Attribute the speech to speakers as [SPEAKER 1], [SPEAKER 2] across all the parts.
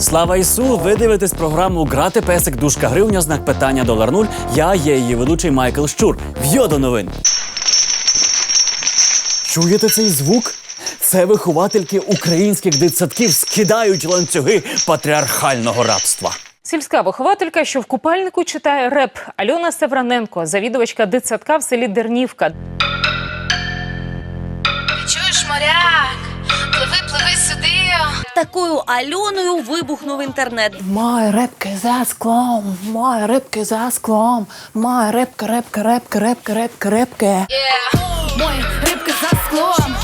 [SPEAKER 1] Слава Ісу! Ви дивитесь програму Грати песик дужка гривня, знак питання долар нуль. Я є її ведучий Майкл Щур. В'йо до новин. Чуєте цей звук? Це виховательки українських дитсадків скидають ланцюги патріархального рабства.
[SPEAKER 2] Сільська вихователька, що в купальнику читає реп Альона Севраненко, завідувачка дитсадка в селі Дернівка.
[SPEAKER 3] Чуєш, моряк?
[SPEAKER 4] Такою Альоною вибухнув інтернет.
[SPEAKER 5] Має репки за склом, має репки за склом, має репка, репка, репка, репка, репка, репки.
[SPEAKER 3] Мой рибки за склом.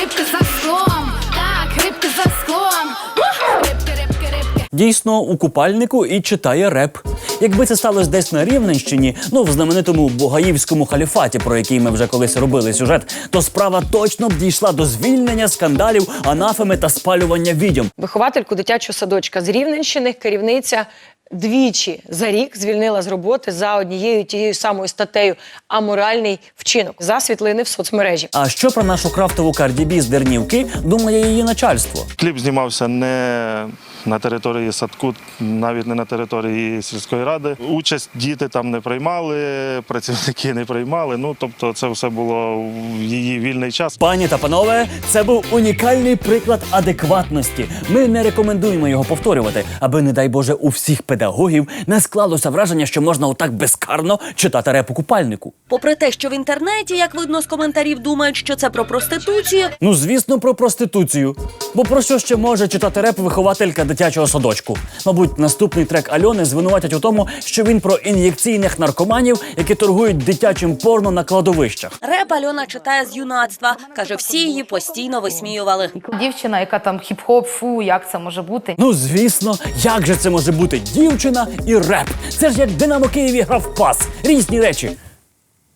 [SPEAKER 3] Рибки за склом. Так, рибки за склом. Ух, Рибки, рибки, рибки.
[SPEAKER 1] Дійсно, у купальнику і читає реп. Якби це сталося десь на Рівненщині, ну в знаменитому Богаївському халіфаті, про який ми вже колись робили сюжет, то справа точно б дійшла до звільнення, скандалів, анафеми та спалювання відьом.
[SPEAKER 6] Виховательку дитячого садочка з Рівненщини керівниця двічі за рік звільнила з роботи за однією тією самою статтею аморальний вчинок за світлини в соцмережі.
[SPEAKER 1] А що про нашу крафтову кардібі з Дернівки думає її начальство?
[SPEAKER 7] Кліп знімався не на території садку, навіть не на території сільської ради. Участь діти там не приймали, працівники не приймали. Ну тобто, це все було в її вільний час.
[SPEAKER 1] Пані та панове, це був унікальний приклад адекватності. Ми не рекомендуємо його повторювати, аби, не дай Боже, у всіх педагогів не склалося враження, що можна отак безкарно читати реп у купальнику.
[SPEAKER 4] Попри те, що в інтернеті, як видно з коментарів, думають, що це про проституцію,
[SPEAKER 1] Ну, звісно, про проституцію. Бо про що ще може читати реп вихователька дитячого садочку? Мабуть, наступний трек Альони звинуватять у тому, що він про ін'єкційних наркоманів, які торгують дитячим порно на кладовищах.
[SPEAKER 4] реп Альона читає з юнацтва. Каже, всі її постійно висміювали.
[SPEAKER 5] Дівчина, яка там хіп-хоп, фу, як це може бути?
[SPEAKER 1] Ну, звісно, як же це може бути дівчина і реп? Це ж як Динамо Києві грав пас. Різні речі.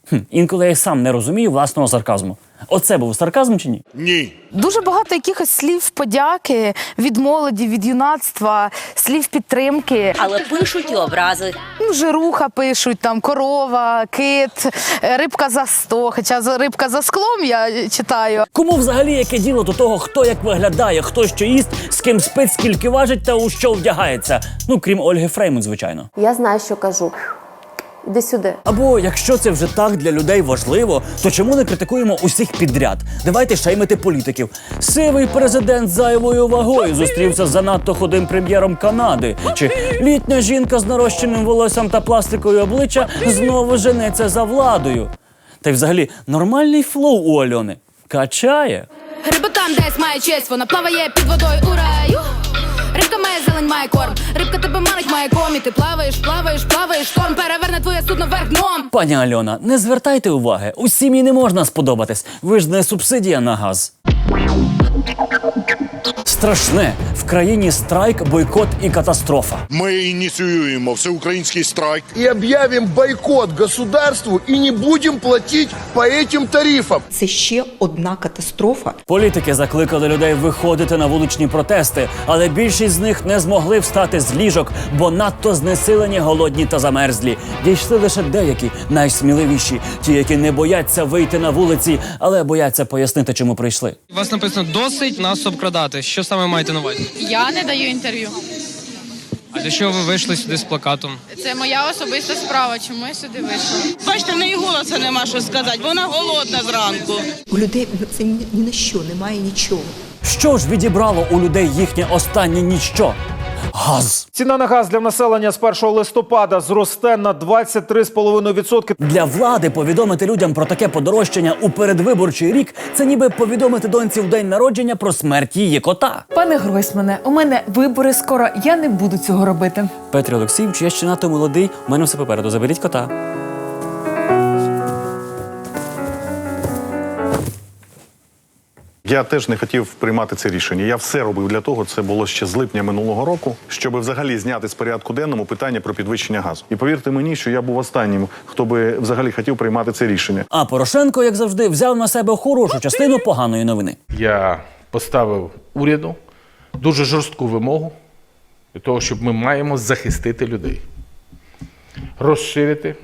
[SPEAKER 1] Хм, інколи я й сам не розумію власного сарказму. Оце був сарказм чи ні? Ні.
[SPEAKER 5] Дуже багато якихось слів подяки від молоді, від юнацтва, слів підтримки.
[SPEAKER 4] Але пишуть і образи.
[SPEAKER 5] Ну, жируха пишуть, там корова, кит, е, рибка за сто. Хоча за рибка за склом я читаю.
[SPEAKER 1] Кому взагалі яке діло до того, хто як виглядає, хто що їсть, з ким спить, скільки важить та у що вдягається? Ну, крім Ольги Фреймут, звичайно.
[SPEAKER 8] Я знаю, що кажу. Іди сюди.
[SPEAKER 1] Або якщо це вже так для людей важливо, то чому не критикуємо усіх підряд? Давайте шеймити політиків. Сивий президент зайвою вагою зустрівся з занадто худим прем'єром Канади. Чи літня жінка з нарощеним волоссям та пластикою обличчя знову женеться за владою. Та й взагалі нормальний флоу у Альони. Качає.
[SPEAKER 3] Риба там десь має честь, вона плаває під водою у раю. Рибка має зелень, має корм. Рибка тебе манить, має комі. Ти плаваєш, плаваєш, плаваєш, шторм переверне твоє судно вверх дном.
[SPEAKER 1] Пані Альона, не звертайте уваги. Усім їй не можна сподобатись. Ви ж не субсидія на газ. Страшне в країні страйк, бойкот і катастрофа.
[SPEAKER 9] Ми ініціюємо всеукраїнський страйк.
[SPEAKER 10] и объявим бойкот государству и не будем платить по этим тарифам.
[SPEAKER 11] Це ще одна катастрофа.
[SPEAKER 1] Політики закликали людей виходити на вуличні протести, але більшість з них не змогли встати з ліжок, бо надто знесилені, голодні та замерзлі. Дійшли лише деякі найсміливіші, ті, які не бояться вийти на вулиці, але бояться пояснити, чому прийшли.
[SPEAKER 12] У вас написано досить нас обкрадати. Що саме маєте на увазі?
[SPEAKER 3] Я не даю інтерв'ю.
[SPEAKER 12] А для чого ви вийшли сюди з плакатом?
[SPEAKER 3] Це моя особиста справа. Чому я сюди вийшла?
[SPEAKER 11] Бачите, в неї голосу нема що сказати. Вона голодна зранку. У людей це ні, ні на що, немає нічого.
[SPEAKER 1] Що ж відібрало у людей їхнє останнє ніщо? Газ.
[SPEAKER 13] Ціна на газ для населення з 1 листопада зросте на 23,5%.
[SPEAKER 1] Для влади повідомити людям про таке подорожчання у передвиборчий рік це ніби повідомити доньці в день народження про смерть її кота.
[SPEAKER 5] Пане Гройсмане, у мене вибори скоро. Я не буду цього робити.
[SPEAKER 1] Петро Олексійович, я ще надто молодий. У мене все попереду. Заберіть кота.
[SPEAKER 9] Я теж не хотів приймати це рішення. Я все робив для того. Це було ще з липня минулого року, щоб взагалі зняти з порядку денному питання про підвищення газу. І повірте мені, що я був останнім, хто би взагалі хотів приймати це рішення.
[SPEAKER 1] А Порошенко, як завжди, взяв на себе хорошу частину поганої новини.
[SPEAKER 13] Я поставив уряду дуже жорстку вимогу для того, щоб ми маємо захистити людей, розширити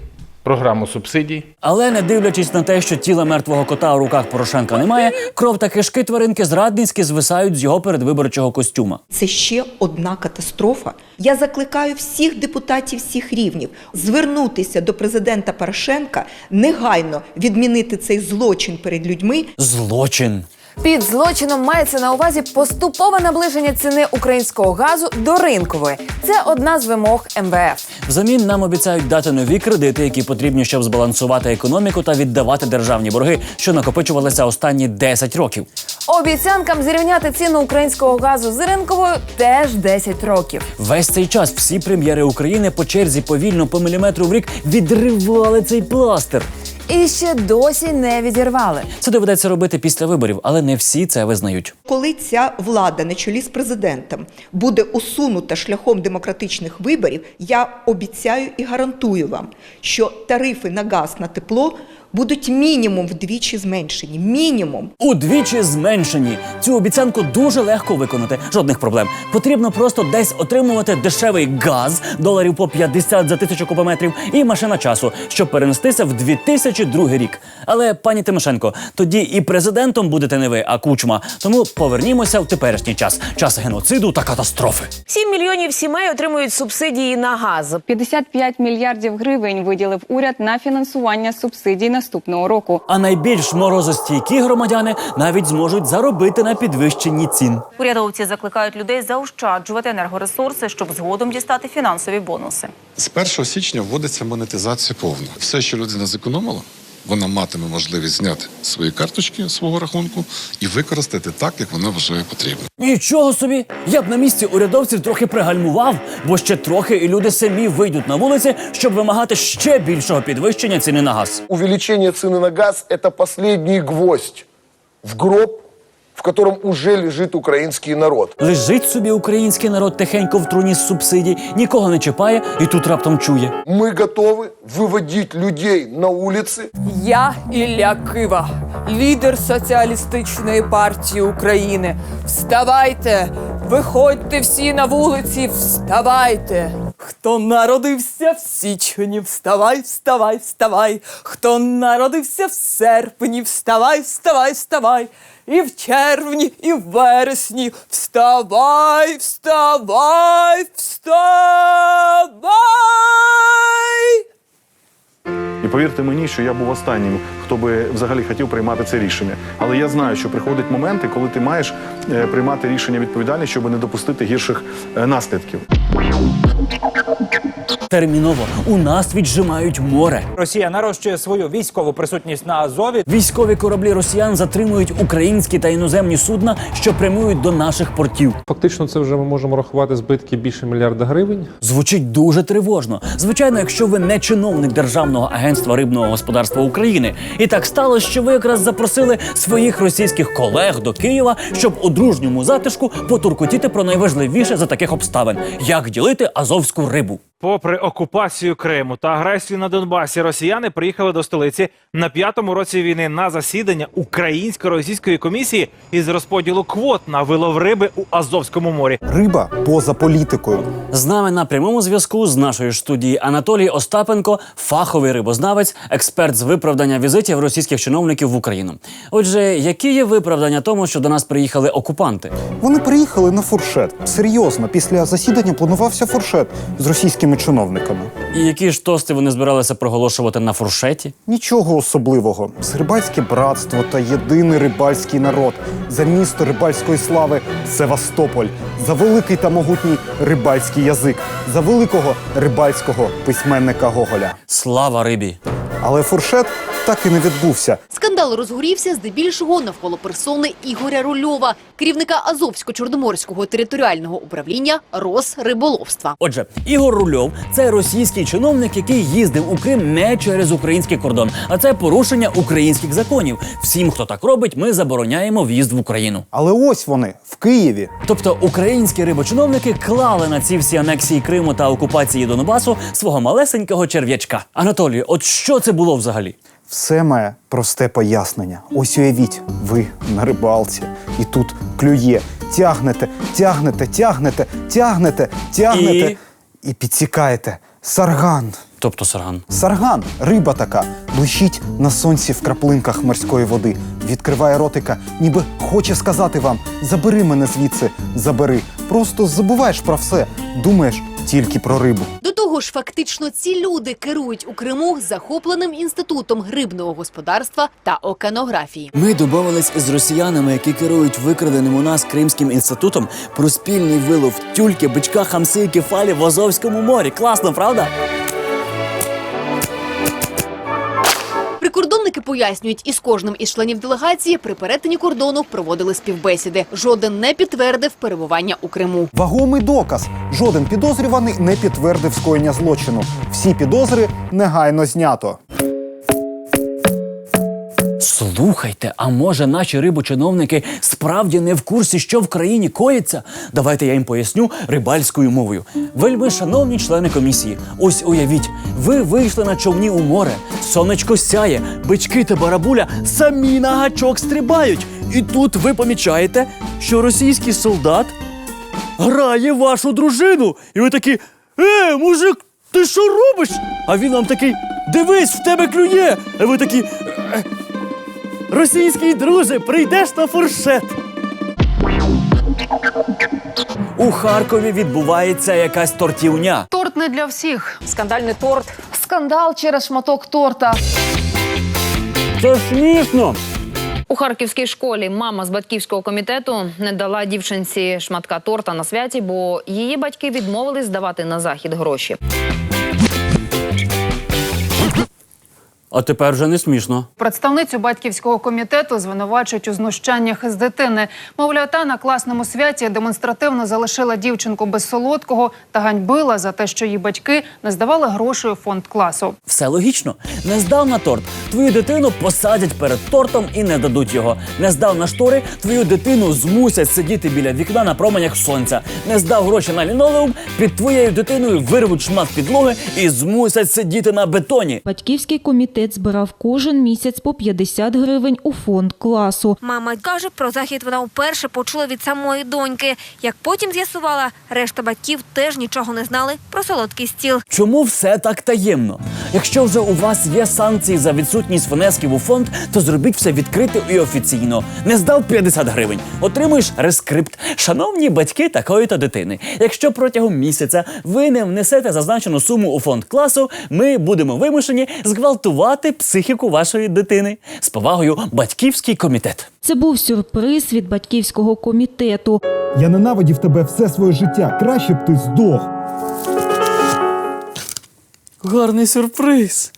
[SPEAKER 13] програму субсидій.
[SPEAKER 1] Але не дивлячись на те, що тіла мертвого кота у руках Порошенка немає, кров та кишки тваринки зрадницьки звисають з його передвиборчого костюма.
[SPEAKER 14] Це ще одна катастрофа. Я закликаю всіх депутатів всіх рівнів звернутися до президента Порошенка, негайно відмінити цей злочин перед людьми.
[SPEAKER 1] Злочин.
[SPEAKER 15] Під злочином мається на увазі поступове наближення ціни українського газу до ринкової. Це одна з вимог МВФ.
[SPEAKER 1] Взамін нам обіцяють дати нові кредити, які потрібні, щоб збалансувати економіку та віддавати державні борги, що накопичувалися останні 10 років.
[SPEAKER 15] Обіцянкам зрівняти ціну українського газу з ринковою теж 10 років.
[SPEAKER 1] Весь цей час всі прем'єри України по черзі повільно по міліметру в рік відривали цей пластир.
[SPEAKER 15] І ще досі не відірвали.
[SPEAKER 1] Це доведеться робити після виборів, але не всі це визнають.
[SPEAKER 14] Коли ця влада на чолі з президентом буде усунута шляхом демократичних виборів, я обіцяю і гарантую вам, що тарифи на газ на тепло будуть мінімум вдвічі зменшені. Мінімум.
[SPEAKER 1] Удвічі зменшені. Цю обіцянку дуже легко виконати. Жодних проблем. Потрібно просто десь отримувати дешевий газ, доларів по 50 за тисячу кубометрів, і машина часу, щоб перенестися в 2002 рік. Але пані Тимошенко, тоді і президентом будете не ви, а кучма. Тому повернімося в теперішній час час геноциду та катастрофи.
[SPEAKER 16] 7 мільйонів сімей отримують субсидії на газ.
[SPEAKER 17] 55 мільярдів гривень виділив уряд на фінансування субсидій наступного року.
[SPEAKER 1] А найбільш морозостійкі громадяни навіть зможуть заробити на підвищенні цін.
[SPEAKER 18] Урядовці закликають людей заощаджувати енергоресурси, щоб згодом дістати фінансові бонуси.
[SPEAKER 19] З 1 січня вводиться монетизація повна. Все, що людина зекономила, вона матиме можливість зняти свої карточки свого рахунку і використати так, як вона вважає потрібно.
[SPEAKER 1] Нічого собі! Я б на місці урядовців трохи пригальмував, бо ще трохи і люди самі вийдуть на вулиці, щоб вимагати ще більшого підвищення ціни на газ.
[SPEAKER 10] Увеличение цены на газ – это последний гвоздь в гроб, в котором уже лежит украинский народ.
[SPEAKER 1] Лежить собі український народ тихенько в труні з субсидій, нікого не чіпає і тут раптом чує.
[SPEAKER 10] Мы готовы выводить людей на улицы.
[SPEAKER 20] Я Ілля Кива, лідер соціалістичної партії України. Вставайте, виходьте всі на вулиці, вставайте. Хто народився в січні, вставай, вставай, вставай. Хто народився в серпні, вставай, вставай, вставай. І в червні, і в вересні. Вставай, вставай, вставай.
[SPEAKER 9] І повірте мені, що я був останнім, хто би взагалі хотів приймати це рішення. Але я знаю, що приходять моменти, коли ти маєш е, приймати рішення відповідальне, щоб не допустити гірших е, наслідків. どっち?
[SPEAKER 1] Терміново у нас віджимають море.
[SPEAKER 13] Росія нарощує свою військову присутність на Азові.
[SPEAKER 1] Військові кораблі росіян затримують українські та іноземні судна, що прямують до наших портів.
[SPEAKER 21] Фактично, це вже ми можемо рахувати збитки більше мільярда гривень.
[SPEAKER 1] Звучить дуже тривожно. Звичайно, якщо ви не чиновник Державного агентства рибного господарства України, і так сталося, що ви якраз запросили своїх російських колег до Києва, щоб у дружньому затишку потуркотіти про найважливіше за таких обставин, як ділити азовську рибу.
[SPEAKER 13] Попри окупацію Криму та агресію на Донбасі, росіяни приїхали до столиці на п'ятому році війни на засідання українсько-російської комісії із розподілу квот на вилов риби у Азовському морі.
[SPEAKER 22] Риба поза політикою.
[SPEAKER 1] З нами на прямому зв'язку з нашої ж студії Анатолій Остапенко, фаховий рибознавець, експерт з виправдання візитів російських чиновників в Україну. Отже, які є виправдання тому, що до нас приїхали окупанти?
[SPEAKER 22] Вони приїхали на фуршет. Серйозно, після засідання планувався фуршет з російськими чиновниками.
[SPEAKER 1] І які ж тости вони збиралися проголошувати на фуршеті?
[SPEAKER 22] Нічого особливого. Рибальське братство та єдиний рибальський народ за місто рибальської слави Севастополь, за великий та могутній рибальський язик, за великого рибальського письменника Гоголя.
[SPEAKER 1] Слава рибі!
[SPEAKER 22] Але фуршет так і не відбувся.
[SPEAKER 23] Скандал розгорівся здебільшого навколо персони Ігоря Рульова, керівника Азовсько-Чорноморського територіального управління Росриболовства.
[SPEAKER 1] Отже, Ігор Рульов це російський чиновник, який їздив у Крим не через український кордон, а це порушення українських законів. Всім, хто так робить, ми забороняємо в'їзд в Україну.
[SPEAKER 22] Але ось вони в Києві.
[SPEAKER 1] Тобто українські рибочиновники клали на ці всі анексії Криму та окупації Донбасу свого малесенького черв'ячка. Анатолію, от що це було взагалі?
[SPEAKER 22] Все має просте пояснення. Ось уявіть, ви на рибалці, і тут клює. Тягнете, тягнете, тягнете, тягнете, тягнете
[SPEAKER 1] І?
[SPEAKER 22] і підсікаєте. Сарган.
[SPEAKER 1] Тобто сарган.
[SPEAKER 22] Сарган, риба така, блищить на сонці в краплинках морської води. Відкриває ротика, ніби хоче сказати вам: забери мене звідси, забери. Просто забуваєш про все, думаєш тільки про рибу.
[SPEAKER 23] До того ж, фактично ці люди керують у Криму захопленим інститутом грибного господарства та океанографії.
[SPEAKER 1] Ми домовились з росіянами, які керують викраденим у нас Кримським інститутом, про спільний вилов тюльки, бичка, хамси і кефалі в Азовському морі. Класно, правда?
[SPEAKER 23] Прикордонники пояснюють, із кожним із членів делегації при перетині кордону проводили співбесіди. Жоден не підтвердив перебування у Криму.
[SPEAKER 22] Вагомий доказ. Жоден підозрюваний не підтвердив скоєння злочину. Всі підозри негайно знято.
[SPEAKER 1] Слухайте, а може наші рибочиновники справді не в курсі, що в країні коїться? Давайте я їм поясню рибальською мовою. Вельми шановні члени комісії, ось уявіть, ви вийшли на човні у море, сонечко сяє, бички та барабуля самі на гачок стрибають. І тут ви помічаєте, що російський солдат грає вашу дружину. І ви такі: Е, мужик, ти що робиш? А він вам такий: дивись, в тебе клює. А ви такі. «Е, Російський друже, прийдеш на фуршет. У Харкові відбувається якась тортівня.
[SPEAKER 5] Торт не для всіх. Скандальний торт. Скандал через шматок торта.
[SPEAKER 1] Це смішно.
[SPEAKER 24] У харківській школі мама з батьківського комітету не дала дівчинці шматка торта на святі, бо її батьки відмовились здавати на захід гроші.
[SPEAKER 1] А тепер вже не смішно.
[SPEAKER 5] Представницю батьківського комітету звинувачують у знущаннях із дитини. Мовляв, та на класному святі демонстративно залишила дівчинку без солодкого та ганьбила за те, що її батьки не здавали грошей у фонд класу.
[SPEAKER 1] Все логічно. Не здав на торт. Твою дитину посадять перед тортом і не дадуть його. Не здав на штори, твою дитину змусять сидіти біля вікна на променях сонця. Не здав гроші на лінолеум, під твоєю дитиною вирвуть шмат підлоги і змусять сидіти на бетоні.
[SPEAKER 25] Батьківський комітет збирав кожен місяць по 50 гривень у фонд класу.
[SPEAKER 26] Мама каже, про захід вона вперше почула від самої доньки. Як потім з'ясувала, решта батьків теж нічого не знали про солодкий стіл.
[SPEAKER 1] Чому все так таємно? Якщо вже у вас є санкції за відсутність внесків у фонд, то зробіть все відкрито і офіційно. Не здав 50 гривень, отримуєш рескрипт. Шановні батьки такої-то дитини. Якщо протягом місяця ви не внесете зазначену суму у фонд класу, ми будемо вимушені зґвалтувати психіку вашої дитини. З повагою, батьківський комітет.
[SPEAKER 25] Це був сюрприз від батьківського комітету.
[SPEAKER 22] Я ненавидів тебе все своє життя. Краще б ти здох.
[SPEAKER 1] Гарний сюрприз.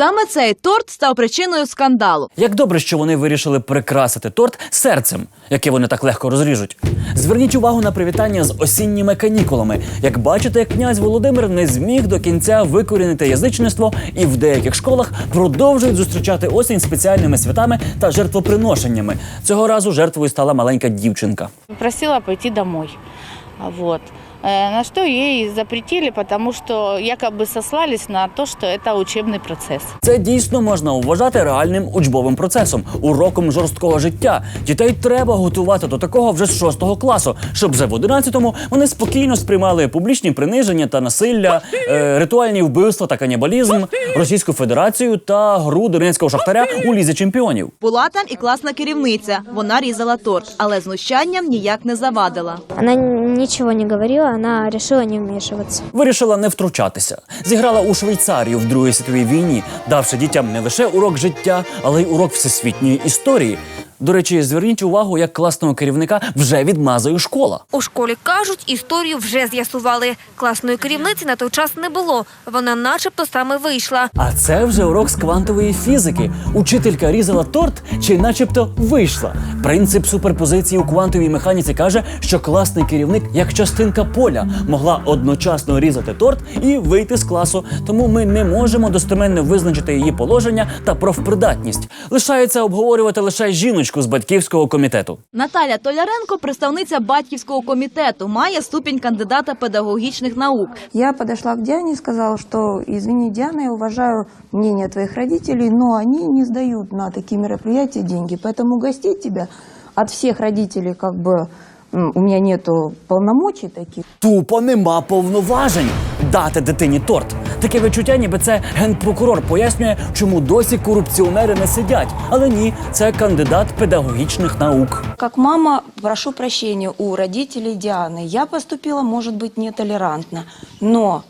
[SPEAKER 27] Саме цей торт став причиною скандалу.
[SPEAKER 1] Як добре, що вони вирішили прикрасити торт серцем, яке вони так легко розріжуть. Зверніть увагу на привітання з осінніми канікулами. Як бачите, князь Володимир не зміг до кінця викорінити язичництво, і в деяких школах продовжують зустрічати осінь спеціальними святами та жертвоприношеннями. Цього разу жертвою стала маленька дівчинка.
[SPEAKER 28] Просила пойти домой. Вот. Э, На что ей запретили, потому что якобы сослались на то, что это учебный процесс.
[SPEAKER 1] Це дійсно можна вважати реальним учбовим процесом, уроком жорсткого життя. Дітей треба готувати до такого вже з шостого класу, щоб вже в одинадцятому вони спокійно сприймали публічні приниження та насилля, е, ритуальні вбивства та канібалізм, Російську Федерацію та гру Донецького шахтаря у лізі чемпіонів.
[SPEAKER 27] Була там і класна керівниця. Вона різала торт, але знущанням ніяк не завадила.
[SPEAKER 29] Она ничего не говорила, она решила не вмешиваться.
[SPEAKER 1] Вирішила не втручатися. Зіграла у Швейцарію в Другій світовій війні, давши дітям не лише урок життя, але й урок всесвітньої історії. До речі, зверніть увагу, як класного керівника вже відмазує школа.
[SPEAKER 26] У школі кажуть, історію вже з'ясували. Класної керівниці на той час не було. Вона начебто саме вийшла.
[SPEAKER 1] А це вже урок з квантової фізики. Учителька різала торт чи начебто вийшла. Принцип суперпозиції у квантовій механіці каже, що класний керівник, як частинка поля, могла одночасно різати торт і вийти з класу. Тому ми не можемо достеменно визначити її положення та профпридатність. Лишається обговорювати лише жіночку з батьківського комітету.
[SPEAKER 27] Наталя Толяренко, представниця батьківського комітету, має ступінь кандидата педагогічних наук.
[SPEAKER 30] Я подошла к Диане и сказала, что, извини, Диана, я уважаю мнення твоих родителей, но они не сдают на такие мероприятия деньги, поэтому гостить тебя от всех родителей как бы м, у мене нету полномочий таких.
[SPEAKER 1] Тупо нема повноважень дати дитині торт. Таке відчуття, ніби це генпрокурор пояснює, чому досі корупціонери не сидять. Але ні, це кандидат педагогічних наук.
[SPEAKER 30] Как мама, прошу прощення у родителей Діани. Я поступила, може бути, нетолерантно, но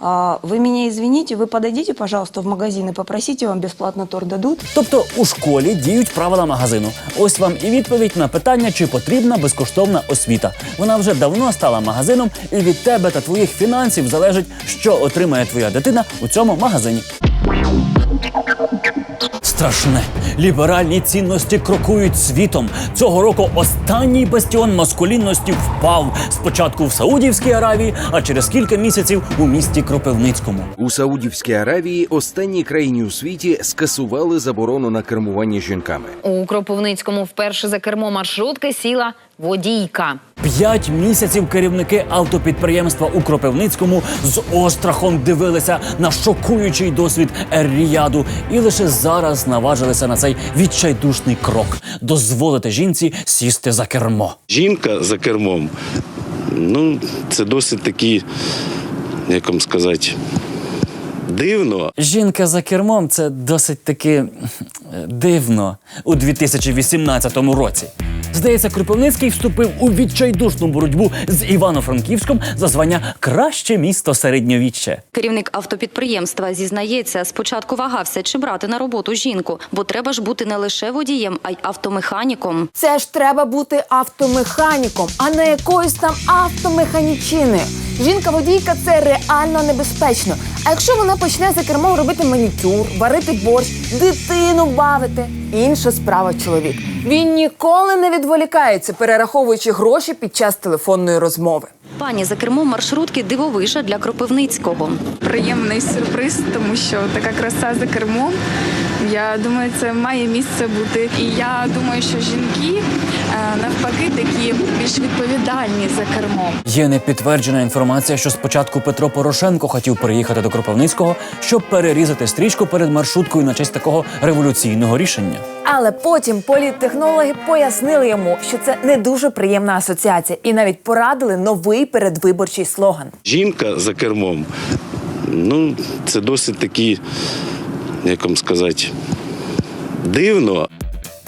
[SPEAKER 30] вы меня извините, ви подойдите, пожалуйста, в магазин і попросите, вам бесплатно торт дадуть.
[SPEAKER 1] Тобто у школі діють правила магазину. Ось вам і відповідь на питання, чи потрібна безкоштовна освіта. Вона вже давно стала магазином, і від тебе та твоїх фінансів залежить, що отримає твоя дитина у цьому магазині. Страшне. Ліберальні цінності крокують світом. Цього року останній бастіон маскулінності впав спочатку в Саудівській Аравії, а через кілька місяців у місті Кропивницькому.
[SPEAKER 31] У Саудівській Аравії останній країні у світі скасували заборону на кермування жінками.
[SPEAKER 24] У Кропивницькому вперше за кермо маршрутки сіла водійка.
[SPEAKER 1] П'ять місяців керівники автопідприємства у Кропивницькому з острахом дивилися на шокуючий досвід Ер-Ріяду і лише зараз наважилися на цей відчайдушний крок дозволити жінці сісти за кермо.
[SPEAKER 32] Жінка за кермом, ну, це досить такі, як вам сказати, дивно.
[SPEAKER 1] Жінка за кермом це досить таки е, дивно у 2018 році. Здається, Кропивницький вступив у відчайдушну боротьбу з Івано-Франківськом за звання краще місто середньовіччя.
[SPEAKER 33] Керівник автопідприємства зізнається, спочатку вагався, чи брати на роботу жінку, бо треба ж бути не лише водієм, а й автомеханіком.
[SPEAKER 34] Це ж треба бути автомеханіком, а не якоюсь там автомеханічиною. Жінка-водійка це реально небезпечно. А якщо вона почне за кермом робити манікюр, варити борщ, дитину бавити, інша справа чоловік. Він ніколи не відволікається, перераховуючи гроші під час телефонної розмови.
[SPEAKER 33] Пані за кермом маршрутки дивовижа для Кропивницького.
[SPEAKER 35] приємний сюрприз, тому що така краса за кермом. Я думаю, це має місце бути. І я думаю, що жінки навпаки такі більш відповідальні за кермом.
[SPEAKER 1] Є непідтверджена інформація, що спочатку Петро Порошенко хотів приїхати до Кропивницького, щоб перерізати стрічку перед маршруткою на честь такого революційного рішення.
[SPEAKER 34] Але потім політтехнологи пояснили йому, що це не дуже приємна асоціація, і навіть порадили новий передвиборчий слоган.
[SPEAKER 32] Жінка за кермом, ну, це досить такі, як вам сказати, дивно.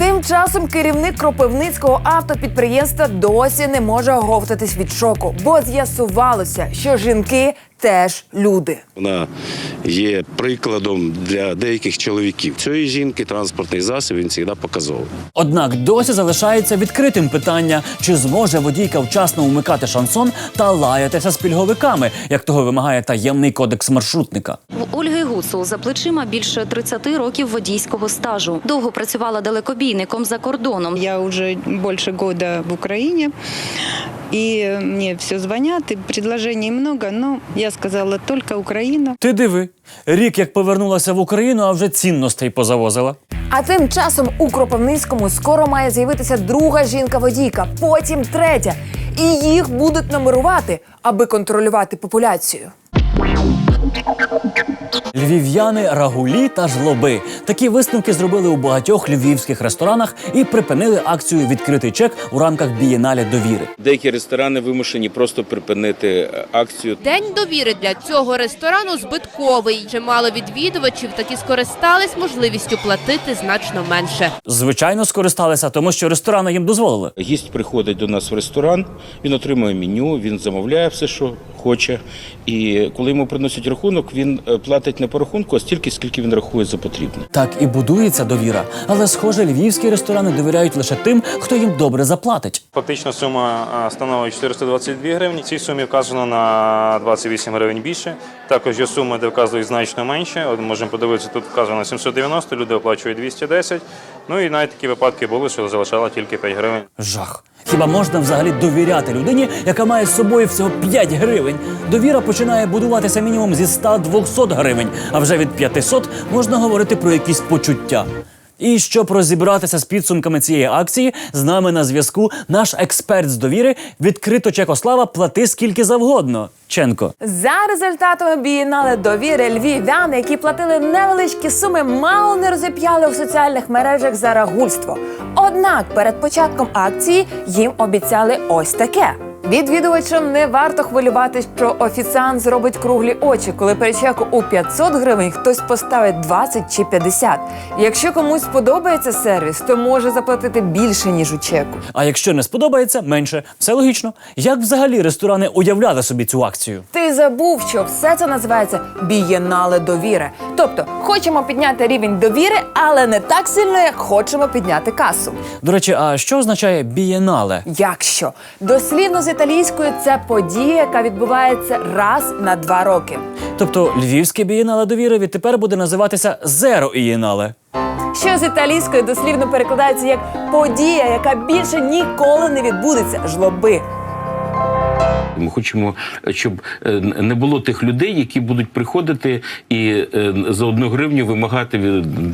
[SPEAKER 34] Тим часом керівник Кропивницького автопідприємства досі не може оговтатись від шоку, бо з'ясувалося, що жінки теж люди.
[SPEAKER 32] Вона є прикладом для деяких чоловіків. Цієї жінки транспортний засіб він завжди показовий.
[SPEAKER 1] Однак досі залишається відкритим питання, чи зможе водійка вчасно умикати шансон та лаятися з пільговиками, як того вимагає таємний кодекс маршрутника.
[SPEAKER 33] В Ольги Гуцул за плечима більше 30 років водійського стажу. Довго працювала далекобійником за кордоном.
[SPEAKER 36] Я уже больше года в Украине, и мне все звонят, и предложений много, но я сказала только Украина.
[SPEAKER 1] Ти диви, рік як повернулася в Україну, а вже цінностей позавозила.
[SPEAKER 34] А тим часом у Кропивницькому скоро має з'явитися друга жінка-водійка, потім третя. І їх будуть номерувати, аби контролювати популяцію.
[SPEAKER 1] Львів'яни, рагулі та жлоби. Такі висновки зробили у багатьох львівських ресторанах і припинили акцію Відкритий чек у рамках бієнале довіри.
[SPEAKER 37] Деякі ресторани вимушені просто припинити е, акцію.
[SPEAKER 38] День довіри для цього ресторану збитковий. Чимало відвідувачів таки скористались можливістю платити значно менше.
[SPEAKER 1] Звичайно, скористалися, тому що ресторани їм дозволили.
[SPEAKER 37] Гість приходить до нас в ресторан, він отримує меню, він замовляє все, що хоче. І коли йому приносять рахунок, він е, платить не по рахунку, а стільки, скільки він рахує за потрібне.
[SPEAKER 1] Так і будується довіра. Але, схоже, львівські ресторани довіряють лише тим, хто їм добре заплатить.
[SPEAKER 39] Фактично сума а, становить 422 гривні. Цій сумі вказано на 28 гривень більше. Також є суми, де вказують значно менше. От можемо подивитися, тут вказано 790, люди оплачують 210. Ну і навіть такі випадки були, що залишала тільки 5 гривень.
[SPEAKER 1] Жах. Хіба можна взагалі довіряти людині, яка має з собою всього 5 гривень? Довіра починає будуватися мінімум зі 100-200 гривень, а вже від 500 можна говорити про якісь почуття. І щоб розібратися з підсумками цієї акції, з нами на зв'язку наш експерт з довіри відкрито Чекослава плати скільки завгодно. Ченко.
[SPEAKER 34] За результатами бієнале довіри львів'яни, які платили невеличкі суми, мало не розіп'яли у соціальних мережах за рагульство. Однак перед початком акції їм обіцяли ось таке. Відвідувачам не варто хвилюватись, що офіціант зробить круглі очі, коли при чеку у 500 гривень хтось поставить 20 чи 50. Якщо комусь сподобається сервіс, то може заплатити більше ніж у чеку.
[SPEAKER 1] А якщо не сподобається, менше. Все логічно. Як взагалі ресторани уявляли собі цю акцію?
[SPEAKER 34] Ти забув, що все це називається бієнале довіри. Тобто, хочемо підняти рівень довіри, але не так сильно, як хочемо підняти касу.
[SPEAKER 1] До речі, а що означає бієнале?
[SPEAKER 34] Якщо дослівно з італійської це подія, яка відбувається раз на два роки.
[SPEAKER 1] Тобто львівське бієнале довіри відтепер буде називатися Зеро Ієнале.
[SPEAKER 34] Що з італійською дослівно перекладається як подія, яка більше ніколи не відбудеться. Жлоби.
[SPEAKER 37] Ми хочемо, щоб е, не було тих людей, які будуть приходити і е, за одну гривню вимагати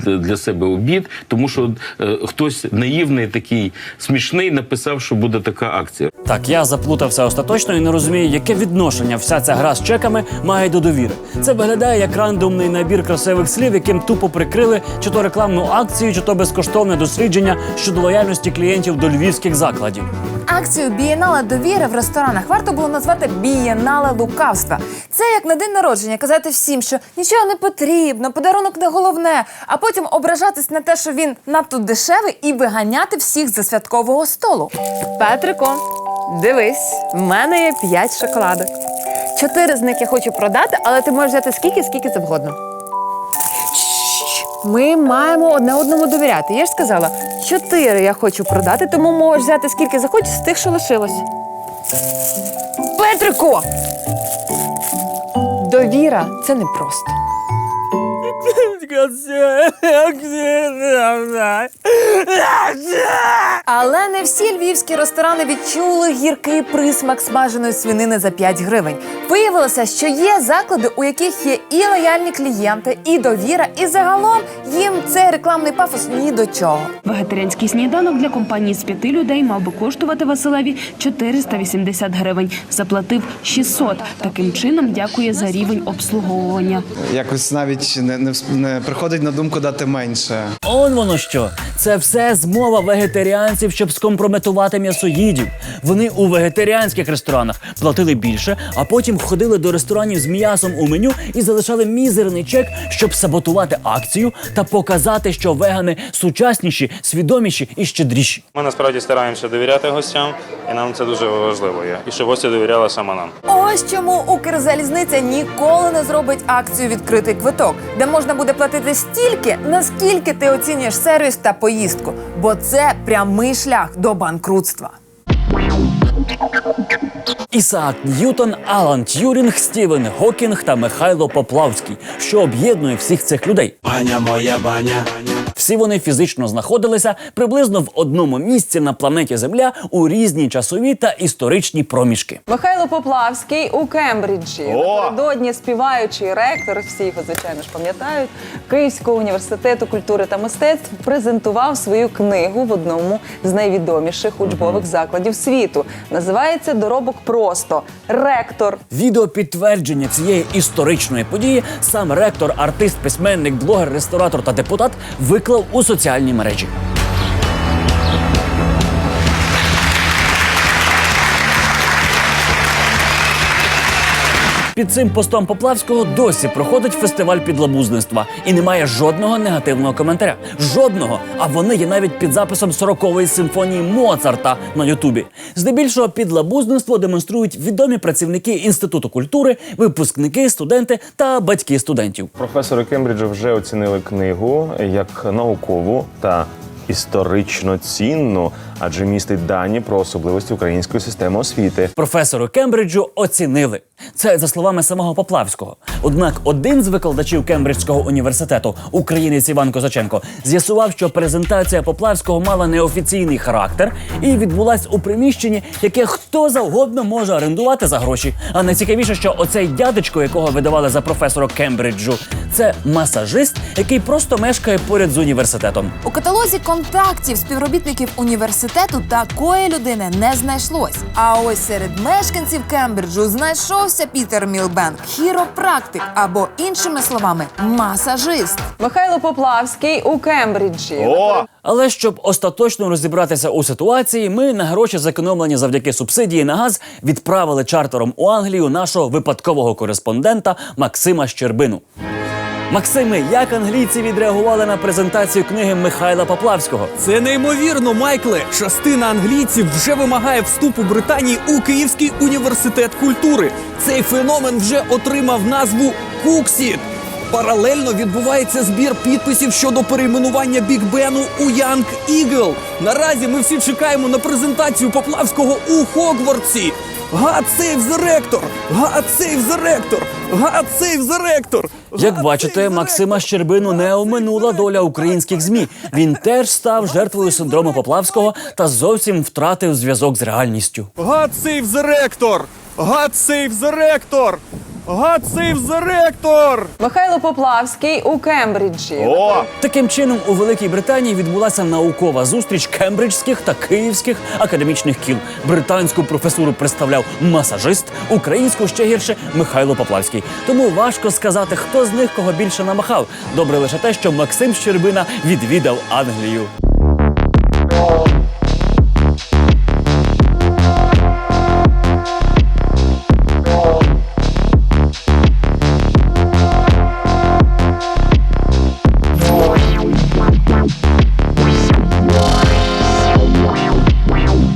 [SPEAKER 37] для себе обід, тому що е, хтось наївний, такий смішний, написав, що буде така акція.
[SPEAKER 1] Так, я заплутався остаточно і не розумію, яке відношення вся ця гра з чеками має до довіри. Це виглядає як рандомний набір красивих слів, яким тупо прикрили чи то рекламну акцію, чи то безкоштовне дослідження щодо лояльності клієнтів до львівських закладів.
[SPEAKER 34] Акцію бієнале довіри в ресторанах варто було назвати бієнале лукавства. Це як на день народження казати всім, що нічого не потрібно, подарунок не головне, а потім ображатись на те, що він надто дешевий, і виганяти всіх за святкового столу. Петрико, дивись, в мене є п'ять шоколадок. Чотири з них я хочу продати, але ти можеш взяти скільки, скільки завгодно. Ми маємо одне одному довіряти. Я ж сказала, чотири я хочу продати, тому можеш взяти скільки захочеш з тих, що лишилось. Петрико! Довіра це непросто. Але не всі львівські ресторани відчули гіркий присмак смаженої свинини за 5 гривень. Виявилося, що є заклади, у яких є і лояльні клієнти, і довіра, і загалом їм цей рекламний пафос ні до чого.
[SPEAKER 40] Вегетаріанський сніданок для компанії з п'яти людей мав би коштувати Василеві 480 гривень. Заплатив 600. Таким чином дякує за рівень обслуговування.
[SPEAKER 41] Якось навіть не, не, не приходить на думку дати менше.
[SPEAKER 1] Он воно що. Це все змова вегетаріанців, щоб скомпрометувати м'ясоїдів. Вони у вегетаріанських ресторанах платили більше, а потім ходили до ресторанів з м'ясом у меню і залишали мізерний чек, щоб саботувати акцію та показати, що вегани сучасніші, свідоміші і щедріші.
[SPEAKER 39] Ми насправді стараємося довіряти гостям, і нам це дуже важливо є. І щоб гості довіряли саме нам.
[SPEAKER 34] Ось чому Укрзалізниця ніколи не зробить акцію відкритий квиток, де можна буде платити стільки, наскільки ти оцінюєш сервіс та поїздку, бо це прямий шлях до банкрутства.
[SPEAKER 1] Ісаак Ньютон, Алан Т'юрінг, Стівен Гокінг та Михайло Поплавський, що об'єднує всіх цих людей.
[SPEAKER 42] Баня моя баня.
[SPEAKER 1] Всі вони фізично знаходилися приблизно в одному місці на планеті Земля у різні часові та історичні проміжки.
[SPEAKER 43] Михайло Поплавський у Кембриджі.
[SPEAKER 1] О!
[SPEAKER 43] Напередодні співаючий ректор, всі його звичайно ж пам'ятають, Київського університету культури та мистецтв презентував свою книгу в одному з найвідоміших учбових закладів світу. Називається Доробок просто ректор.
[SPEAKER 1] Відео підтвердження цієї історичної події сам ректор, артист, письменник, блогер, ресторатор та депутат виклав у соціальні мережі. Під цим постом Поплавського досі проходить фестиваль підлабузництва і немає жодного негативного коментаря. Жодного. А вони є навіть під записом 40-ї симфонії Моцарта на Ютубі. Здебільшого підлабузництво демонструють відомі працівники інституту культури, випускники, студенти та батьки студентів.
[SPEAKER 44] Професори Кембриджа вже оцінили книгу як наукову та історично цінну,
[SPEAKER 45] адже містить дані про особливості української системи освіти.
[SPEAKER 1] Професору Кембриджу оцінили. Це за словами самого Поплавського. Однак один з викладачів Кембриджського університету, українець Іван Козаченко, з'ясував, що презентація Поплавського мала неофіційний характер і відбулась у приміщенні, яке хто завгодно може орендувати за гроші. А найцікавіше, що оцей дядечко, якого видавали за професора Кембриджу, це масажист, який просто мешкає поряд з університетом.
[SPEAKER 34] У каталозі контактів співробітників університету такої людини не знайшлось. А ось серед мешканців Кембриджу знайшовся Пітер Мілбенк, хіропрактик або іншими словами, масажист.
[SPEAKER 43] Михайло Поплавський у Кембриджі.
[SPEAKER 1] Але щоб остаточно розібратися у ситуації, ми на гроші, зекономлені завдяки субсидії на газ, відправили чартером у Англію нашого випадкового кореспондента Максима Щербину. Максиме, як англійці відреагували на презентацію книги Михайла Поплавського?
[SPEAKER 46] Це неймовірно, Майкле. Частина англійців вже вимагає вступу Британії у Київський університет культури. Цей феномен вже отримав назву Куксіт. Паралельно відбувається збір підписів щодо перейменування Біг Бену у Янг Ігл. Наразі ми всі чекаємо на презентацію Поплавського у Хогвартсі. God save the rector! God save the rector! God save the rector!
[SPEAKER 1] Як бачите, Максима Щербину не оминула доля українських змі. Він теж став жертвою синдрому Поплавського та зовсім втратив зв'язок з реальністю.
[SPEAKER 46] God save the rector! God save the rector! God save the rector!
[SPEAKER 43] Михайло Поплавський у Кембриджі.
[SPEAKER 1] Таким чином, у Великій Британії відбулася наукова зустріч кембриджських та київських академічних кіл. Британську професуру представляв масажист, українську ще гірше Михайло Поплавський. Тому важко сказати, хто з них кого більше намахав. Добре лише те, що Максим Щербина відвідав Англію.